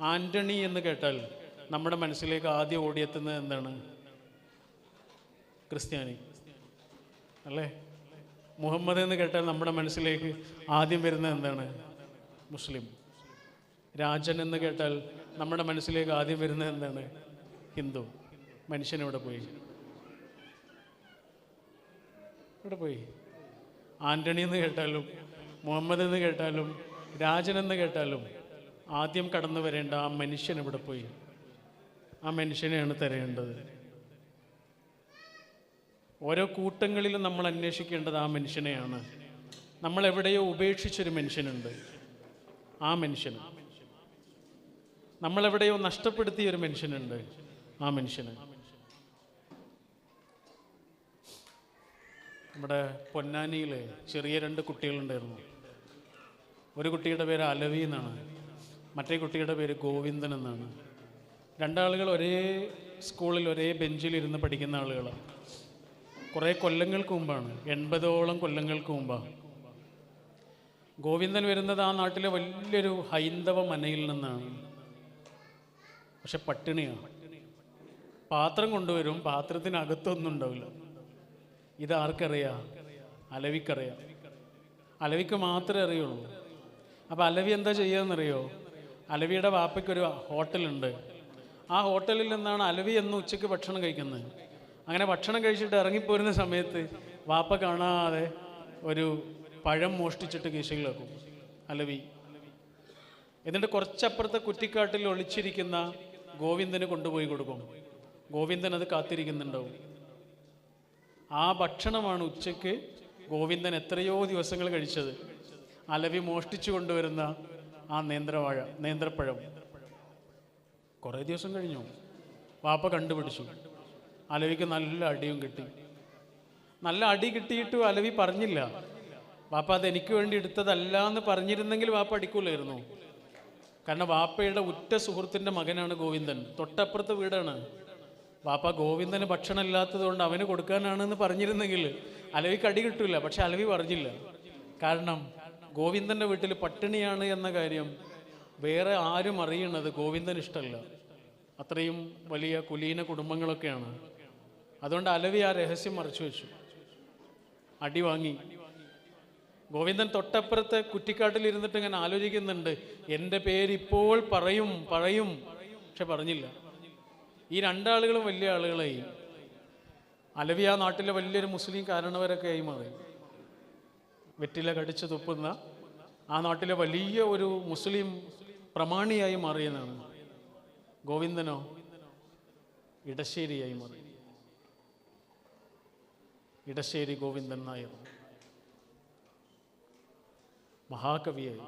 ആന്റണി എന്ന് കേട്ടാൽ നമ്മുടെ മനസ്സിലേക്ക് ആദ്യം ഓടിയെത്തുന്നത് എന്താണ്? ക്രിസ്ത്യാനി. അല്ലേ? മുഹമ്മദ് എന്ന് കേട്ടാൽ നമ്മുടെ മനസ്സിലേക്ക് ആദ്യം വരുന്നത് എന്താണ്? മുസ്ലിം. രാജൻ എന്ന് കേട്ടാൽ നമ്മുടെ മനസ്സിലേക്ക് ആദ്യം വരുന്നത് എന്താണ്? ഹിന്ദു. മനുഷ്യൻ ഇവിടെ പോയി? ഇവിടെ പോയി? ആന്റണി എന്ന് കേട്ടാലും മുഹമ്മദ് എന്ന് കേട്ടാലും രാജൻ എന്ന് കേട്ടാലും ആദ്യം കടന്നു വരേണ്ട ആ മനുഷ്യൻ ഇവിടെ പോയി. ആ മനുഷ്യനെയാണ് തരേണ്ടത്. ഓരോ കൂട്ടങ്ങളിലും നമ്മൾ അന്വേഷിക്കേണ്ടത് ആ മനുഷ്യനെയാണ്. നമ്മൾ എവിടെയോ ഉപേക്ഷിച്ചൊരു മനുഷ്യനുണ്ട്. ആ മനുഷ്യൻ. നമ്മളെവിടെയോ നഷ്ടപ്പെടുത്തിയ ഒരു മനുഷ്യനുണ്ട്. ആ മനുഷ്യന്. നമ്മുടെ പൊന്നാനിയിൽ ചെറിയ രണ്ട് കുട്ടികളുണ്ടായിരുന്നു. ഒരു കുട്ടിയുടെ പേര് അലവി എന്നാണ്. മറ്റേ കുട്ടിയുടെ പേര് ഗോവിന്ദൻ എന്നാണ്. രണ്ടാളുകൾ ഒരേ സ്കൂളിൽ ഒരേ ബെഞ്ചിലിരുന്ന് പഠിക്കുന്ന ആളുകളാണ് കുറേ കൊല്ലങ്ങൾക്ക് മുമ്പാണ് എൺപതോളം കൊല്ലങ്ങൾക്ക് മുമ്പാണ് ഗോവിന്ദൻ വരുന്നത് ആ നാട്ടിലെ വലിയൊരു ഹൈന്ദവ മനയിൽ നിന്നാണ്. പക്ഷെ പട്ടിണിയാണ് പാത്രം കൊണ്ടുവരും പാത്രത്തിനകത്തൊന്നും ഉണ്ടാവില്ല. ഇത് ആർക്കറിയാം? അലവിക്കറിയാം. അലവിക്ക് മാത്രമേ അറിയുള്ളൂ. അപ്പോൾ അലവി എന്താ ചെയ്യാന്നറിയോ? അലവിയുടെ വാപ്പയ്ക്കൊരു ഹോട്ടലുണ്ട്. ആ ഹോട്ടലിൽ നിന്നാണ് അലവി എന്ന് ഉച്ചയ്ക്ക് ഭക്ഷണം കഴിക്കുന്നത്. അങ്ങനെ ഭക്ഷണം കഴിച്ചിട്ട് ഇറങ്ങിപ്പോരുന്ന സമയത്ത് വാപ്പ കാണാതെ ഒരു പഴം മോഷ്ടിച്ചിട്ട് കീശയിലാക്കും. അലവി. എന്നിട്ട് കുറച്ചപ്പുറത്തെ കുറ്റിക്കാട്ടിൽ ഒളിച്ചിരിക്കുന്ന ഗോവിന്ദന് കൊണ്ടുപോയി കൊടുക്കും. ഗോവിന്ദൻ അത് കാത്തിരിക്കുന്നുണ്ടാവും. ആ ഭക്ഷണമാണ് ഉച്ചയ്ക്ക് ഗോവിന്ദൻ എത്രയോ ദിവസങ്ങൾ കഴിച്ചത്. അലവി മോഷ്ടിച്ചു കൊണ്ടുവരുന്ന ആ നേന്ത്രവാഴ നേന്ത്രപ്പഴം. കുറേ ദിവസം കഴിഞ്ഞു. വാപ്പ കണ്ടുപിടിച്ചു. അലവിക്ക് നല്ല അടിയും കിട്ടി. നല്ല അടി കിട്ടിയിട്ടും അലവി പറഞ്ഞില്ല. വാപ്പ അത് എനിക്ക് വേണ്ടി എടുത്തതല്ല എന്ന് പറഞ്ഞിരുന്നെങ്കിൽ വാപ്പ അടിക്കൂലായിരുന്നു. കാരണം വാപ്പയുടെ ഉറ്റ സുഹൃത്തിന്റെ മകനാണ് ഗോവിന്ദൻ. തൊട്ടപ്പുറത്തെ വീടാണ്. വാപ്പ ഗോവിന്ദന് ഭക്ഷണം ഇല്ലാത്തത് കൊണ്ട് അവന് കൊടുക്കാനാണെന്ന് പറഞ്ഞിരുന്നെങ്കിൽ അലവിക്ക് അടി കിട്ടില്ല പക്ഷെ അലവി പറഞ്ഞില്ല. കാരണം ഗോവിന്ദന്റെ വീട്ടിൽ പട്ടിണിയാണ് എന്ന കാര്യം വേറെ ആരും അറിയണത് ഗോവിന്ദൻ ഇഷ്ടമല്ല അത്രയും വലിയ കുലീന കുടുംബങ്ങളൊക്കെയാണ്. അതുകൊണ്ട് അലവി ആ രഹസ്യം മറച്ചു വെച്ചു. അടി വാങ്ങി. ഗോവിന്ദൻ തൊട്ടപ്പുറത്തെ കുറ്റിക്കാട്ടിൽ ഇരുന്നിട്ട് ഇങ്ങനെ ആലോചിക്കുന്നുണ്ട്. എന്റെ പേരിപ്പോൾ പറയും പറയും. പക്ഷെ പറഞ്ഞില്ല. ഈ രണ്ടാളുകളും വലിയ ആളുകളായി. അലവി ആ നാട്ടിലെ വലിയൊരു മുസ്ലിം കാരണവരൊക്കെ ആയി മാറി. വെറ്റില കടിച്ചു തുപ്പുന്ന ആ നാട്ടിലെ വലിയ ഒരു മുസ്ലിം പ്രമാണിയായി മാറിയെന്നാണ് ഗോവിന്ദനോ ഇടശ്ശേരിയായി മാറി. ഇടശ്ശേരി ഗോവിന്ദൻ നായർ. മഹാകവിയായി.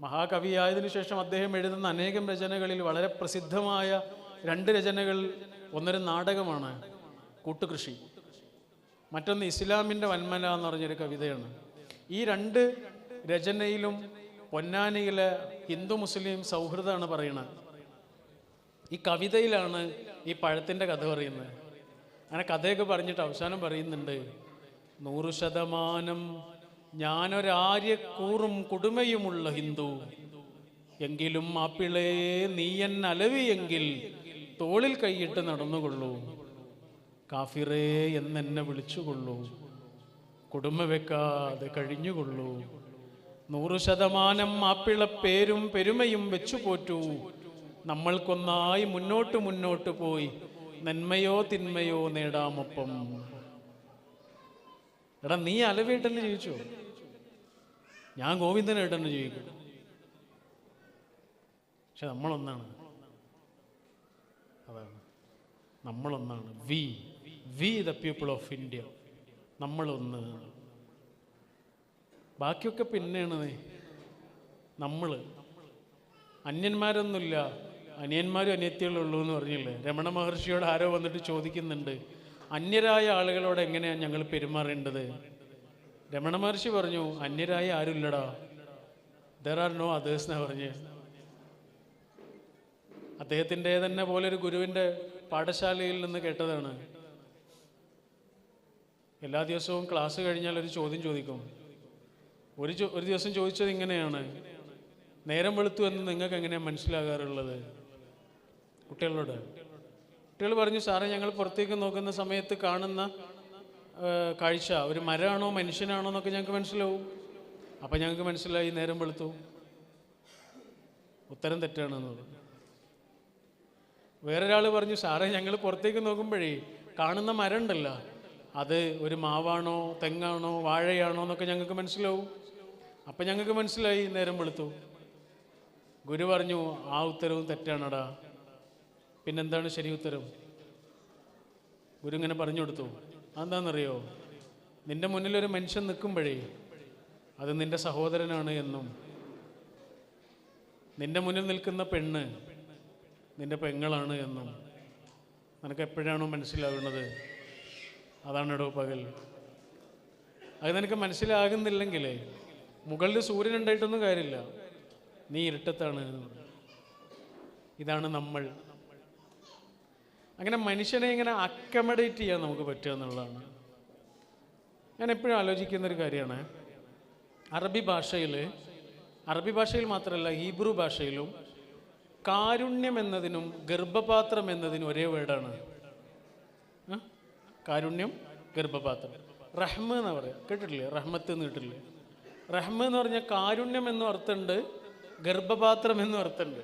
മഹാകവിയായതിനു ശേഷം അദ്ദേഹം എഴുതുന്ന അനേകം രചനകളിൽ വളരെ പ്രസിദ്ധമായ രണ്ട് രചനകൾ ഒന്നൊരു നാടകമാണ് കൂട്ടുകൃഷി. മറ്റൊന്ന് ഇസ്ലാമിന്റെ വന്മന എന്ന് പറഞ്ഞൊരു കവിതയാണ്. ഈ രണ്ട് രചനയിലും പൊന്നാനിയിലെ ഹിന്ദു മുസ്ലിം സൗഹൃദമാണ് പറയുന്നത് ഈ കവിതയിലാണ് ഈ പഴത്തിന്റെ കഥ പറയുന്നത്. അങ്ങനെ കഥയൊക്കെ പറഞ്ഞിട്ട് അവസാനം പറയുന്നുണ്ട് നൂറ് ശതമാനം ഞാനൊരാര്യക്കൂറും കുടുമയുമുള്ള ഹിന്ദു. എങ്കിലും മാപ്പിളേ നീയൻ അലവിയെങ്കിൽ തോളിൽ കൈയിട്ട് നടന്നുകൊള്ളൂ. കാഫിറേ എന്നെന്നെ വിളിച്ചുകൊള്ളൂ. കുടുംബ വെക്കാതെ കഴിഞ്ഞുകൊള്ളൂ. നൂറ് ശതമാനം മാപ്പിള പേരും പെരുമയും വെച്ചു പോറ്റൂ. നമ്മൾക്കൊന്നായി മുന്നോട്ട് മുന്നോട്ട് പോയി നന്മയോ തിന്മയോ നേടാമൊപ്പം. എടാ നീ അലവേട്ടെന്ന് ജീവിച്ചോ? ഞാൻ ഗോവിന്ദനേട്ടെന്ന് ജീവിക്കും. പക്ഷെ നമ്മളൊന്നാണ്. അതാണ്. നമ്മളൊന്നാണ്. We. We the people of India. നമ്മളൊന്ന്. ബാക്കിയൊക്കെ പിന്നെയാണ് നമ്മൾ അന്യന്മാരൊന്നുമില്ല. അനിയന്മാരും അനിയത്തികളുള്ളൂ എന്ന് പറഞ്ഞില്ലേ? രമണ മഹർഷിയോട് ആരോ വന്നിട്ട് ചോദിക്കുന്നുണ്ട്. അന്യരായ ആളുകളോട് എങ്ങനെയാണ് ഞങ്ങൾ പെരുമാറേണ്ടത്? രമണ മഹർഷി പറഞ്ഞു അന്യരായ ആരുമില്ലടാ. ദർ ആർ നോ അതേഴ്സ് എന്നാ പറഞ്ഞ്. അദ്ദേഹത്തിന്റെ തന്നെ പോലെ ഒരു ഗുരുവിന്റെ പാഠശാലയിൽ നിന്ന് കേട്ടതാണ്. എല്ലാ ദിവസവും ക്ലാസ് കഴിഞ്ഞാൽ ഒരു ചോദ്യം ചോദിക്കും. ഒരു ഒരു ദിവസം ചോദിച്ചത് ഇങ്ങനെയാണ്. നേരം വെളുത്തു എന്ന് നിങ്ങൾക്ക് എങ്ങനെയാണ് മനസ്സിലാകാറുള്ളത്? കുട്ടികളോട്. കുട്ടികൾ പറഞ്ഞു സാറേ ഞങ്ങൾ പുറത്തേക്ക് നോക്കുന്ന സമയത്ത് കാണുന്ന കാഴ്ച ഒരു മരമാണോ മനുഷ്യനാണോ എന്നൊക്കെ ഞങ്ങൾക്ക് മനസ്സിലാവും. അപ്പം ഞങ്ങൾക്ക് മനസ്സിലായി നേരം വെളുത്തു. ഉത്തരം തെറ്റാണെന്ന് പറഞ്ഞു. വേറൊരാൾ പറഞ്ഞു സാറേ ഞങ്ങൾ പുറത്തേക്ക് നോക്കുമ്പോഴേ കാണുന്ന മരം ഉണ്ടല്ലോ അത് ഒരു മാവാണോ തെങ്ങാണോ വാഴയാണോ എന്നൊക്കെ ഞങ്ങൾക്ക് മനസ്സിലാവും. അപ്പം ഞങ്ങൾക്ക് മനസ്സിലായി നേരം വെളുത്തു. ഗുരു പറഞ്ഞു ആ ഉത്തരവും തെറ്റാണടാ. പിന്നെന്താണ് ശരി ഉത്തരം? ഗുരു ഇങ്ങനെ പറഞ്ഞു കൊടുത്തു. അതെന്താണെന്നറിയോ? നിന്റെ മുന്നിൽ ഒരു മനുഷ്യൻ നിൽക്കുമ്പോഴേ അത് നിന്റെ സഹോദരനാണ് എന്നും നിന്റെ മുന്നിൽ നിൽക്കുന്ന പെണ്ണ് നിന്റെ പെങ്ങളാണ് എന്നും നിനക്ക് എപ്പോഴാണോ മനസ്സിലാകുന്നത് അതാണെടോ പകൽ. അത് നിനക്ക് മനസ്സിലാകുന്നില്ലെങ്കിൽ മുകളിൽ സൂര്യൻ ഉണ്ടായിട്ടൊന്നും കാര്യമില്ല. നീ ഇരുട്ടത്താണ് ഇതാണ് നമ്മൾ. അങ്ങനെ മനുഷ്യനെ ഇങ്ങനെ അക്കമഡേറ്റ് ചെയ്യാൻ നമുക്ക് പറ്റുക എന്നുള്ളതാണ്. ഞാൻ എപ്പോഴും ആലോചിക്കുന്ന ഒരു കാര്യമാണ്. അറബി ഭാഷയിൽ അറബി ഭാഷയിൽ മാത്രമല്ല ഹീബ്രു ഭാഷയിലും കാരുണ്യം എന്നതിനും ഗർഭപാത്രം എന്നതിനും ഒരേ വേർഡാണ്? കാരുണ്യം ഗർഭപാത്രം. റഹ്മ എന്ന് പറയാം. കേട്ടിട്ടില്ലേ? റഹ്മത്ത് എന്ന് കേട്ടില്ലേ റഹ്മ എന്ന് പറഞ്ഞാൽ കാരുണ്യം എന്നും അർത്ഥമുണ്ട് ഗർഭപാത്രം എന്നും അർത്ഥമുണ്ട്.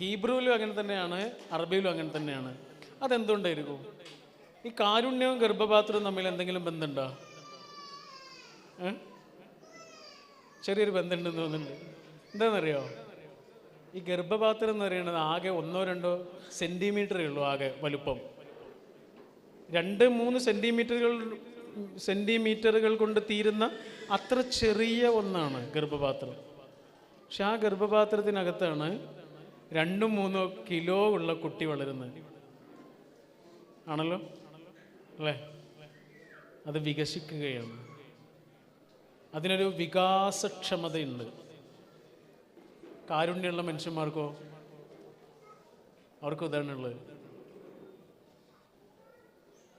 ഹീബ്രുവിലും അങ്ങനെ തന്നെയാണ് അറബിയിലും അങ്ങനെ തന്നെയാണ്. അതെന്തുകൊണ്ടായിരിക്കും? ഈ കാരുണ്യവും ഗർഭപാത്രവും തമ്മിൽ എന്തെങ്കിലും ബന്ധമുണ്ടോ? ചെറിയൊരു ബന്ധമുണ്ടെന്ന് തോന്നുന്നുണ്ട്. എന്താണെന്നറിയോ? ഈ ഗർഭപാത്രം എന്ന് പറയുന്നത് ആകെ ഒന്നോ രണ്ടോ സെന്റിമീറ്ററേ ഉള്ളൂ ആകെ വലുപ്പം. രണ്ട് മൂന്ന് സെന്റിമീറ്ററുകൾ സെന്റിമീറ്ററുകൾ കൊണ്ട് തീരുന്ന അത്ര ചെറിയ ഒന്നാണ് ഗർഭപാത്രം. പക്ഷെ ആ ഗർഭപാത്രത്തിനകത്താണ് രണ്ടും മൂന്നോ കിലോ ഉള്ള കുട്ടി വളരുന്നത്. ആണല്ലോ? അല്ലേ? അത് വികസിക്കുകയാണ്. അതിനൊരു വികാസക്ഷമതയുണ്ട്. കാരുണ്യമുള്ള മനുഷ്യന്മാർക്കോ? അവർക്കും ഇതാണുള്ളത്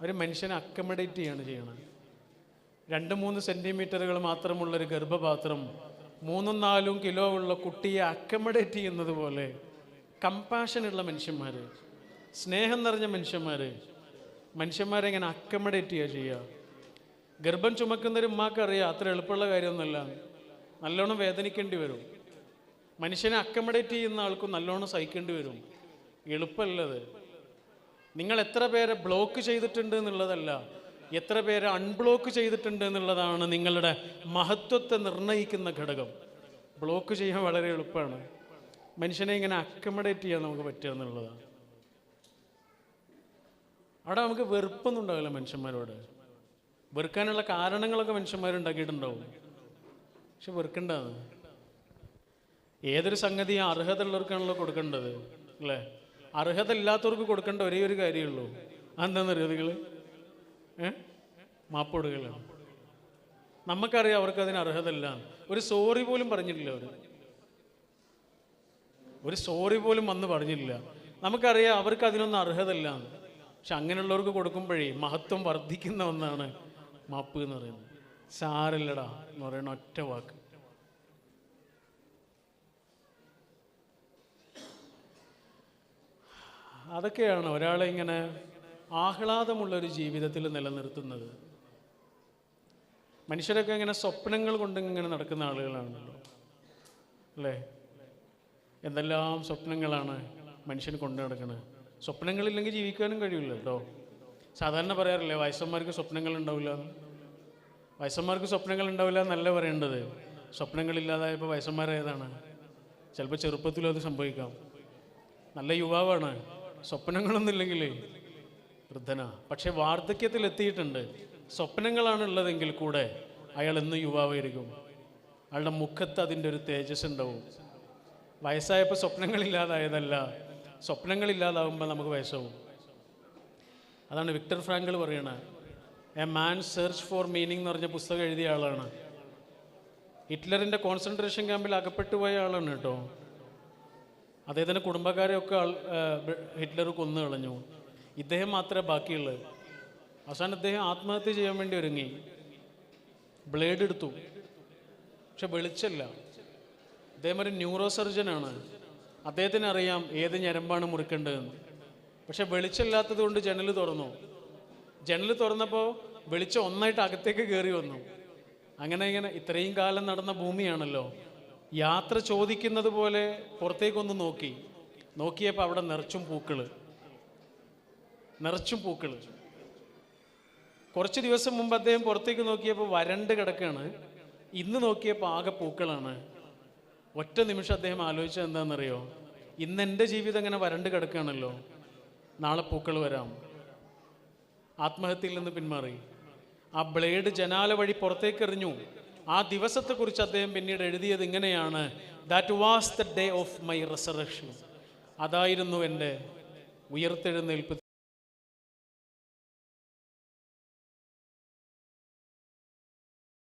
അവർ മനുഷ്യനെ അക്കമഡേറ്റ് ചെയ്യാണ് ചെയ്യണത്. രണ്ട് മൂന്ന് സെന്റിമീറ്ററുകൾ മാത്രമുള്ളൊരു ഗർഭപാത്രം മൂന്നും നാലും കിലോ ഉള്ള കുട്ടിയെ അക്കമഡേറ്റ് ചെയ്യുന്നത് പോലെ കമ്പാഷനുള്ള മനുഷ്യന്മാർ സ്നേഹം നിറഞ്ഞ മനുഷ്യന്മാർ മനുഷ്യന്മാരെ ഇങ്ങനെ അക്കമഡേറ്റ് ചെയ്യുക ചെയ്യുക ഗർഭം ചുമക്കുന്നൊരു ഉമ്മാക്കറിയാം അത്ര എളുപ്പമുള്ള കാര്യമൊന്നുമല്ല. നല്ലോണം വേദനിക്കേണ്ടി വരും. മനുഷ്യനെ അക്കമഡേറ്റ് ചെയ്യുന്ന ആൾക്കും നല്ലോണം സഹിക്കേണ്ടി വരും. എളുപ്പമല്ലത്. നിങ്ങൾ എത്ര പേരെ ബ്ലോക്ക് ചെയ്തിട്ടുണ്ട് എന്നുള്ളതല്ല എത്ര പേരെ അൺബ്ലോക്ക് ചെയ്തിട്ടുണ്ട് എന്നുള്ളതാണ് നിങ്ങളുടെ മഹത്വത്തെ നിർണയിക്കുന്ന ഘടകം. ബ്ലോക്ക് ചെയ്യാൻ വളരെ എളുപ്പമാണ്. മനുഷ്യനെ ഇങ്ങനെ അക്കമഡേറ്റ് ചെയ്യാൻ നമുക്ക് പറ്റുക എന്നുള്ളതാണ്. അവിടെ നമുക്ക് വെറുപ്പൊന്നും ഉണ്ടാവില്ല മനുഷ്യന്മാരോട്. വെറുക്കാനുള്ള കാരണങ്ങളൊക്കെ മനുഷ്യന്മാരുണ്ടാക്കിയിട്ടുണ്ടാവും പക്ഷെ വെറുക്കണ്ടത് ഏതൊരു സംഗതിയും അർഹതയുള്ളവർക്കാണല്ലോ കൊടുക്കേണ്ടത് അല്ലേ? അർഹത ഇല്ലാത്തവർക്ക് കൊടുക്കേണ്ട ഒരേ ഒരു കാര്യമുള്ളൂ അതെന്താണെന്നറിയോ നിങ്ങൾ ഏ? മാപ്പ് കൊടുക്കലാണ് നമുക്കറിയാം അവർക്ക് അതിന് അർഹത ഇല്ല ഒരു സോറി പോലും പറഞ്ഞിട്ടില്ല അവർ ഒരു സോറി പോലും വന്ന് പറഞ്ഞില്ല നമുക്കറിയാം അവർക്ക് അതിനൊന്നും അർഹതയില്ല പക്ഷെ അങ്ങനെയുള്ളവർക്ക് കൊടുക്കുമ്പോഴേ മഹത്വം വർദ്ധിക്കുന്ന ഒന്നാണ് മാപ്പ് എന്ന് പറയുന്നത്. സാരല്ലടാ എന്ന് പറയുന്ന ഒറ്റ വാക്ക്. അതൊക്കെയാണ് ഒരാളെ ഇങ്ങനെ ആഹ്ലാദമുള്ളൊരു ജീവിതത്തിൽ നിലനിർത്തുന്നത്. മനുഷ്യരൊക്കെ ഇങ്ങനെ സ്വപ്നങ്ങൾ കൊണ്ട് ഇങ്ങനെ നടക്കുന്ന ആളുകളാണല്ലോ. അല്ലേ? എന്തെല്ലാം സ്വപ്നങ്ങളാണ് മനുഷ്യന് കൊണ്ടു നടക്കുന്നത് സ്വപ്നങ്ങളില്ലെങ്കിൽ ജീവിക്കാനും കഴിയില്ല കേട്ടോ. സാധാരണ പറയാറില്ലേ വയസ്സന്മാർക്ക് സ്വപ്നങ്ങൾ ഉണ്ടാവില്ല വയസ്സന്മാർക്ക് സ്വപ്നങ്ങൾ ഉണ്ടാവില്ല എന്നല്ല പറയേണ്ടത്. സ്വപ്നങ്ങളില്ലാതായപ്പോൾ വയസ്സന്മാരേതാണ് ചിലപ്പോൾ ചെറുപ്പത്തിലും അത് സംഭവിക്കാം. നല്ല യുവാവാണ്. സ്വപ്നങ്ങളൊന്നും ഇല്ലെങ്കിൽ വൃദ്ധനാ. പക്ഷെ വാർദ്ധക്യത്തിൽ എത്തിയിട്ടുണ്ട് സ്വപ്നങ്ങളാണ് ഉള്ളതെങ്കിൽ കൂടെ അയാൾ എന്ന് യുവാവായിരിക്കും. അയാളുടെ മുഖത്ത് അതിന്റെ ഒരു തേജസ് ഉണ്ടാവും. വയസ്സായപ്പോൾ സ്വപ്നങ്ങളില്ലാതായതല്ല. സ്വപ്നങ്ങളില്ലാതാവുമ്പോൾ നമുക്ക് വയസ്സാവും. അതാണ് വിക്ടർ ഫ്രാങ്കിൾ പറയണത് a man search for meaning എന്ന് പറഞ്ഞ പുസ്തകം എഴുതിയ ആളാണ്. ഹിറ്റ്ലറിന്റെ കോൺസെൻട്രേഷൻ ക്യാമ്പിൽ അകപ്പെട്ടു പോയ ആളാണ് കേട്ടോ. അദ്ദേഹത്തിന്റെ കുടുംബക്കാരെയൊക്കെ ആൾ ഹിറ്റ്ലർ കൊന്നു കളഞ്ഞു. ഇദ്ദേഹം മാത്രമേ ബാക്കിയുള്ളത് അവസാനം അദ്ദേഹം ആത്മഹത്യ ചെയ്യാൻ വേണ്ടി ഒരുങ്ങി. ബ്ലേഡ് എടുത്തു. പക്ഷെ വെളിച്ചല്ല. അദ്ദേഹം ഒരു ന്യൂറോ സർജനാണ് അദ്ദേഹത്തിന് അറിയാം ഏത് ഞരമ്പാണ് മുറിക്കേണ്ടതെന്ന്. പക്ഷെ വെളിച്ചമില്ലാത്തത് കൊണ്ട് ജനൽ തുറന്നു. ജനൽ തുറന്നപ്പോൾ വെളിച്ചം ഒന്നായിട്ട് അകത്തേക്ക് കയറി വന്നു. അങ്ങനെ ഇങ്ങനെ ഇത്രയും കാലം നടന്ന ഭൂമിയാണല്ലോ. യാത്ര ചോദിക്കുന്നത് പോലെ പുറത്തേക്കൊന്ന് നോക്കി. നോക്കിയപ്പോൾ അവിടെ നിറച്ചും പൂക്കൾ നിറച്ചും പൂക്കൾ കുറച്ച് ദിവസം മുമ്പ് അദ്ദേഹം പുറത്തേക്ക് നോക്കിയപ്പോൾ വരണ്ട് കിടക്കുകയാണ് ഇന്ന് നോക്കിയപ്പോൾ ആകെ പൂക്കളാണ്. ഒറ്റ നിമിഷം അദ്ദേഹം ആലോചിച്ചത് എന്താണെന്നറിയോ? ഇന്ന് എന്റെ ജീവിതം ഇങ്ങനെ വരണ്ട് കിടക്കുകയാണല്ലോ നാളെ പൂക്കൾ വരാം. ആത്മഹത്യയിൽ നിന്ന് പിന്മാറി. ആ ബ്ലേഡ് ജനാല വഴി പുറത്തേക്ക് എറിഞ്ഞു ആ ദിവസത്തെക്കുറിച്ച് അദ്ദേഹം പിന്നീട് എഴുതിയത് ഇങ്ങനെയാണ്. That was the day of my resurrection അതായിരുന്നു എന്റെ ഉയർത്തെഴുന്നേൽപ്പ്